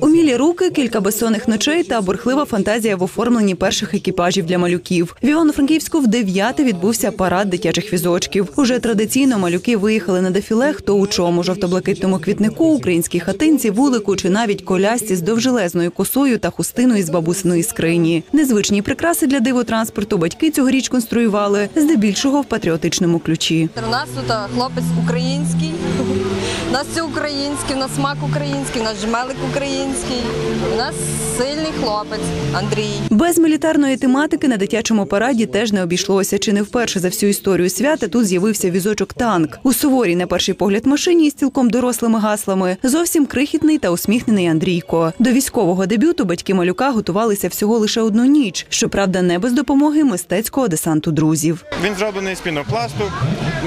Умілі руки, кілька безсонних ночей та бурхлива фантазія в оформленні перших екіпажів для малюків. В Івано-Франківську в дев'яте відбувся парад дитячих візочків. Уже традиційно малюки виїхали на дефіле хто у чому жовто-блакитному квітнику, українській хатинці, вулику чи навіть колясці з довжелезною косою та хустиною з бабусиної скрині. Незвичні прикраси для дивотранспорту батьки цьогоріч конструювали здебільшого в патріотичному ключі. У нас тут хлопець український, у нас все українське, у нас смак український, у нас жмелик український, у нас сильний хлопець Андрій. Без мілітарної тематики на дитячому параді теж не обійшлося. Чи не вперше за всю історію свята тут з'явився візочок танк у суворій, на перший погляд, машині із цілком дорослими гаслами. Зовсім крихітний та усміхнений Андрійко. До військового дебюту батьки малюка готувалися всього лише одну ніч. Щоправда, не без допомоги мистецького десанту друзів. Він зроблений з пінопласту,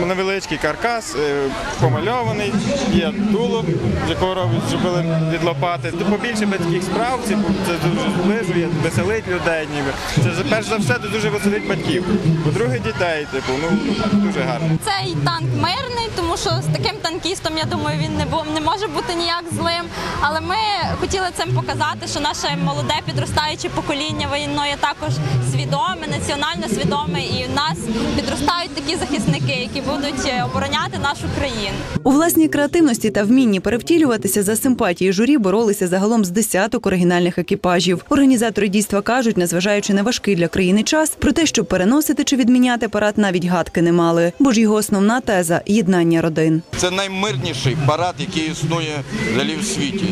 невеличкий каркас, е, помальований, є тулуб, з якого зробили від лопати. Побільше батьків справ, це, це дуже зближує, веселить людей ніби. Це перш за все це дуже веселить батьків. По-друге, дітей, типу, ну дуже гарно. Цей танк мирний, тому що з таким танкістом, я думаю, він не бу- не може бути ніяк злим. Але ми хотіли цим показати, що наше молоде підростаюче покоління воєнної також свідоме, національно свідоме, і в нас підростають такі захисники, які будуть е, обороняти нашу країну. У власній креативності та вмінні перевтілюватися за симпатії журі боролися загалом з десяток оригінальних екіпажів. Організатори дійства кажуть, незважаючи на важкий для країни час, про те, щоб переносити чи відміняти парад, навіть гадки не мали. Бо ж його основна теза єднання родин. Це наймирніший парад, який існує взагалі в світі.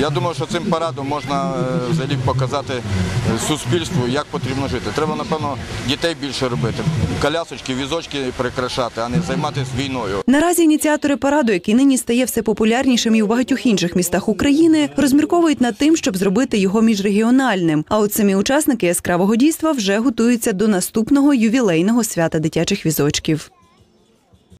Я думаю, що цим парадом можна е, взагалі показати е, суспільству, як потрібно жити. Треба, напевно, дітей більше робити, колясочки, візочки прикрашати, а не займатися війною. Наразі ініціатори параду, який нині стає все популярнішим і у багатьох інших містах України, розмірковують над тим, щоб зробити його міжрегіональним. А от самі учасники яскравого дійства вже готуються до наступного ювілейного свята дитячих візочків.